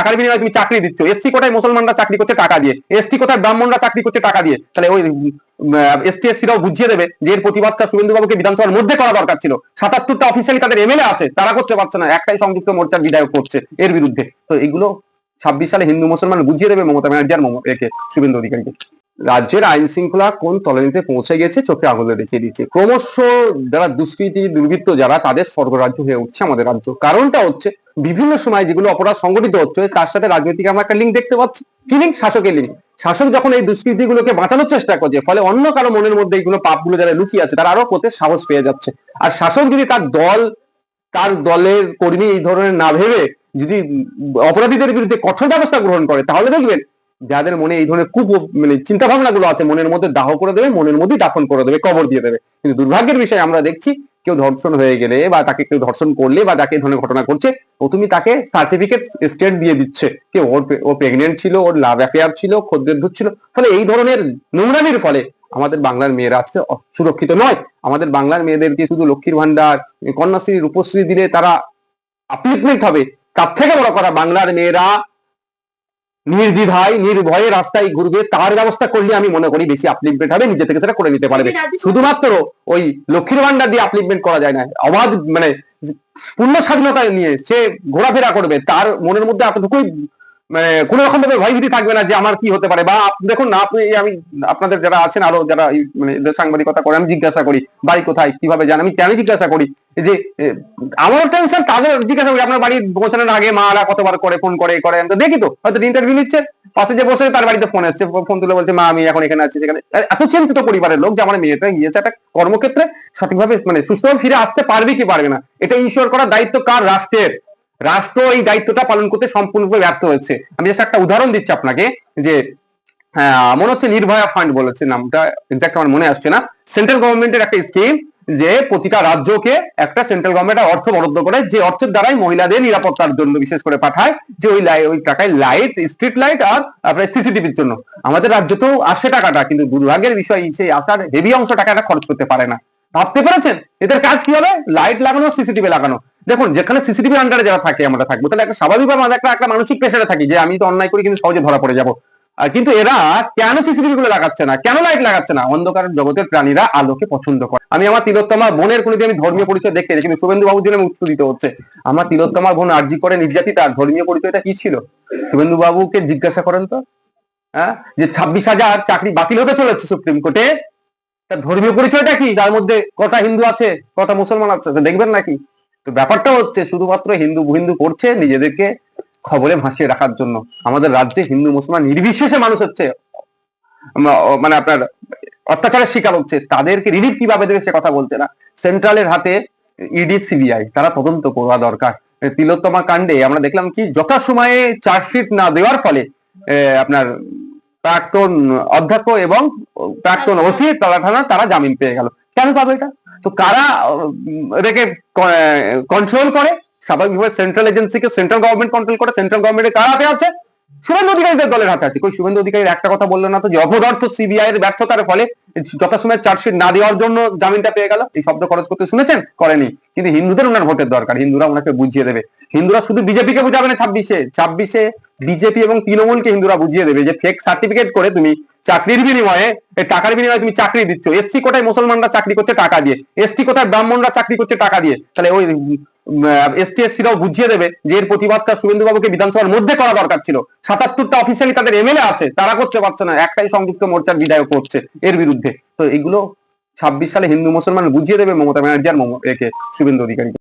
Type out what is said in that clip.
টাকার বিনিময়ে তুমি চাকরি দিচ্ছ। এসসি কোটায় মুসলমানরা চাকরি করছে টাকা দিয়ে। এসটি কোটায় ব্রাহ্মণরা চাকরি করছে টাকা দিয়ে। তাহলে ওই এসটি এসসিরাও বুঝিয়ে দেবে যে এর প্রতিবাদটা শুভেন্দু বাবুকে বিধানসভার মধ্যে করা দরকার ছিল। সাতাত্তরটা অফিসিয়ালি তাদের এমএলএ আছে, তারা করতে পারছে না। একটাই সংযুক্ত মোর্চার বিধায়ক করছে এর বিরুদ্ধে। তো এগুলো ছাব্বিশ সালে হিন্দু মুসলমান বুঝিয়ে দেবে মমতা ব্যানার্জি আর একে শুভেন্দু অধিকারীকে। রাজ্যের আইন শৃঙ্খলা কোন তলানিতে পৌঁছে গেছে চোখে আঙুলে দেখিয়ে দিচ্ছে। ক্রমশ যারা দুষ্কৃতী, দুর্বৃত্ত যারা, তাদের স্বর্গরাজ্য হয়ে উঠছে আমাদের রাজ্য। কারণটা হচ্ছে বিভিন্ন সময় যেগুলো অপরাধ সংগঠিত হচ্ছে, তার সাথে রাজনৈতিক আমরা একটা লিঙ্ক দেখতে পাচ্ছি। কি লিঙ্ক শাসকের লিঙ্ক শাসক যখন এই দুষ্কৃতিগুলোকে বাঁচানোর চেষ্টা করছে, ফলে অন্য কারও মনের মধ্যে এইগুলো পাপগুলো যারা লুকিয়ে আছে, তারা আরও করতে সাহস পেয়ে যাচ্ছে। আর শাসক যদি তার দল, তার দলের কর্মী এই ধরনের না ভেবে যদি অপরাধীদের বিরুদ্ধে কঠোর ব্যবস্থা গ্রহণ করে, তাহলে দেখবেন যাদের মনে এই ধরনের খুব মানে চিন্তা ভাবনা গুলো আছে, মনের মধ্যে দাহ করে দেবে, মনের মধ্যেই দাফন করে দেবে, কবর দিয়ে দেবে। কিন্তু দুর্ভাগ্যের বিষয় আমরা দেখছি, কেউ ধর্ষণ হয়ে গেলে বা তাকে কেউ ধর্ষণ করলে বা এই ধরনের ঘটনা করছে ও তুমি তাকে সার্টিফিকেট স্টেট দিয়ে দিচ্ছে। কেউ ওর ও প্রেগনেন্ট ছিল, ওর লাভ অ্যাফেয়ার ছিল, খদ্দের ধুর ছিল, ফলে এই ধরনের নোংরামির ফলে আমাদের বাংলার মেয়েরা আজকে সুরক্ষিত নয়। আমাদের বাংলার মেয়েদেরকে শুধু লক্ষ্মীর ভান্ডার কন্যাশ্রী, রূপশ্রী দিলে তারা আপলিটমেন্ট হবে। তার থেকে বড় করা বাংলার মেয়েরা নির্দ্বিধায় নির্ভয়ে রাস্তায় ঘুরবে তার ব্যবস্থা করলে আমি মনে করি বেশি আপলিটমেন্ট হবে নিজে থেকে সেটা করে নিতে পারবে। শুধুমাত্র ওই লক্ষ্মীর ভান্ডার দিয়ে আপলিটমেন্ট করা যায় না অবাধ মানে পূর্ণ স্বাধীনতা নিয়ে সে ঘোরাফেরা করবে তার মনের মধ্যে এতটুকুই মানে কোনো রকম ভাবে ভয়ভীতি থাকবে না যে আমার কি হতে পারে বা দেখুন না, আপনি, আমি, আপনাদের যারা আছেন, আরও যারা মানে সাংবাদিকতা করে, আমি জিজ্ঞাসা করি, বাড়ি কোথায়, কীভাবে জান আমি কেন জিজ্ঞাসা করি? যে আমার টেনশন তাদের জিজ্ঞাসা করি, আপনার বাড়ি পৌঁছানোর আগে মারা কতবার করে, ফোন করে করে আমি তো দেখি তো, হয়তো ইন্টারভিউ নিচ্ছে, পাশে যে বসে, তার বাড়িতে ফোন এসছে, ফোন তুলে বলছে, মা, আমি এখন এখানে আছি, সেখানে। এত চিন্তিত পরিবারের লোক যে আমার মেয়েটা গিয়েছে, একটা কর্মক্ষেত্রে সঠিকভাবে মানে সুস্থভাবে ফিরে আসতে পারবে কি পারবে না? এটা ইনশিওর করার দায়িত্ব কার? রাষ্ট্রের। রাষ্ট্র এই দায়িত্বটা পালন করতে সম্পূর্ণরূপে ব্যর্থ হয়েছে। আমি জাস্ট একটা উদাহরণ দিচ্ছি আপনাকে যে মনে হচ্ছে নির্ভয়া ফান্ড বলেছে, নামটা এক্সাক্ট আমার মনে আসছে না। সেন্ট্রাল গভর্নমেন্টের একটা স্কিম যে প্রতিটা রাজ্যকে একটা সেন্ট্রাল গভর্নমেন্ট অর্থ বরাদ্দ করে, যে অর্থের দ্বারাই মহিলাদের নিরাপত্তার জন্য বিশেষ করে পাঠায়, যে ওই ওই টাকায় লাইট স্ট্রিট লাইট আর আপনার সিসিটিভির জন্য। আমাদের রাজ্য তো আসে টাকাটা, কিন্তু দুর্ভাগ্যের বিষয় সেই আসার হেভি অংশ টাকাটা খরচ করতে পারে না। ভাবতে পেরেছেন? এদের কাজ কি হবে লাইট লাগানো সিসিটিভি লাগানো। দেখুন, যেখানে সিসিটিভি আন্ডারে যারা থাকে, আমরা থাকব, তাহলে একটা স্বাভাবিকভাবে আমাদের একটা একটা মানসিক প্রেশারে থাকি যে আমি তো অন্যায় করি, কিন্তু সহজে ধরা পড়ে যাব। আর কিন্তু এরা কেন সিসিটিভি গুলো লাগাচ্ছে না? কেন লাইট লাগাচ্ছে না? অন্ধকার জগতের প্রাণীরা আলোকে পছন্দ করে। আমি আমার তিলোত্তমা বোনের কোনোদিন আমি ধর্মীয় পরিচয় দেখতে কিন্তু শুভেন্দু বাবুর জন্য উত্তর দিতে হচ্ছে। আমার তিলোত্তমা বোন আর্জি করে নির্যাতিতা ধর্মীয় পরিচয়টা কি ছিল? শুভেন্দু বাবুকে জিজ্ঞাসা করেন তো। হ্যাঁ? যে ছাব্বিশ হাজার চাকরি বাতিল হতে চলেছে সুপ্রিম কোর্টে। তার ধর্মীয় পরিচয়টা কি? তার মধ্যে কটা হিন্দু আছে, কটা মুসলমান আছে, দেখবেন নাকি? তো ব্যাপারটা হচ্ছে শুধুমাত্র হিন্দু হিন্দু করছে নিজেদেরকে খবরে ভাসিয়ে রাখার জন্য। আমাদের রাজ্যে হিন্দু মুসলমান নির্বিশেষে মানুষ হচ্ছে মানে আপনার অত্যাচারের শিকার হচ্ছে। তাদেরকে রিলিফ কীভাবে দেবে সে কথা বলছে না। সেন্ট্রালের হাতে ইডি সিবিআই তারা তদন্ত করা দরকার। তিলোত্তমা কাণ্ডে আমরা দেখলাম কি যথাসময়ে চার্জশিট না দেওয়ার ফলে আপনার প্রাক্তন অধ্যক্ষ এবং প্রাক্তন ওসি তারা থানা তারা জামিন পেয়ে গেল। কেন পাবে এটা? তো কারা এটাকে কন্ট্রোল করে? স্বাভাবিকভাবে সেন্ট্রাল এজেন্সিকে সেন্ট্রাল গভর্নমেন্ট কন্ট্রোল করে সেন্ট্রাল গভর্নমেন্টের কার হাতে আছে? শুভেন্দু অধিকারীদের দলের হাতে আছে। কই, শুভেন্দু অধিকারীর একটা কথা বলল না তো, যে অপদার্থ সিবিআই এর ব্যর্থতার ফলে যথাসময়ে চার্জশিট না দেওয়ার জন্য জামিনটা পেয়ে গেল। এই শব্দ খরচ করতে শুনেছেন? করেনি। কিন্তু হিন্দুদের ওনার ভোটের দরকার। হিন্দুরা ওনাকে বুঝিয়ে দেবে। হিন্দুরা শুধু বিজেপিকে বুঝাবে না ছাব্বিশে। ছাব্বিশে বিজেপি এবং তৃণমূলকে হিন্দুরা বুঝিয়ে দেবে যে ফেক সার্টিফিকেট করে তুমি চাকরির বিনিময়ে এই টাকার বিনিময়ে তুমি চাকরি দিচ্ছ। এসসি কোটায় মুসলমানরা চাকরি করছে টাকা দিয়ে। এসটি কোটায় ব্রাহ্মণরা চাকরি করছে টাকা দিয়ে। তাহলে ওই এসটি, এসসিরাও বুঝিয়ে দেবে যে এর প্রতিবাদটা শুভেন্দু বাবুকে বিধানসভার মধ্যে করা দরকার ছিল। সাতাত্তরটা অফিসিয়ালি তাদের এমএলএ আছে, তারা করতে পারছে না। একটাই সংযুক্ত মোর্চার বিধায়ক করছে এর বিরুদ্ধে। তো এগুলো ছাব্বিশ সালে হিন্দু মুসলমান বুঝিয়ে দেবে মমতা ব্যানার্জি আর একে শুভেন্দু অধিকারী।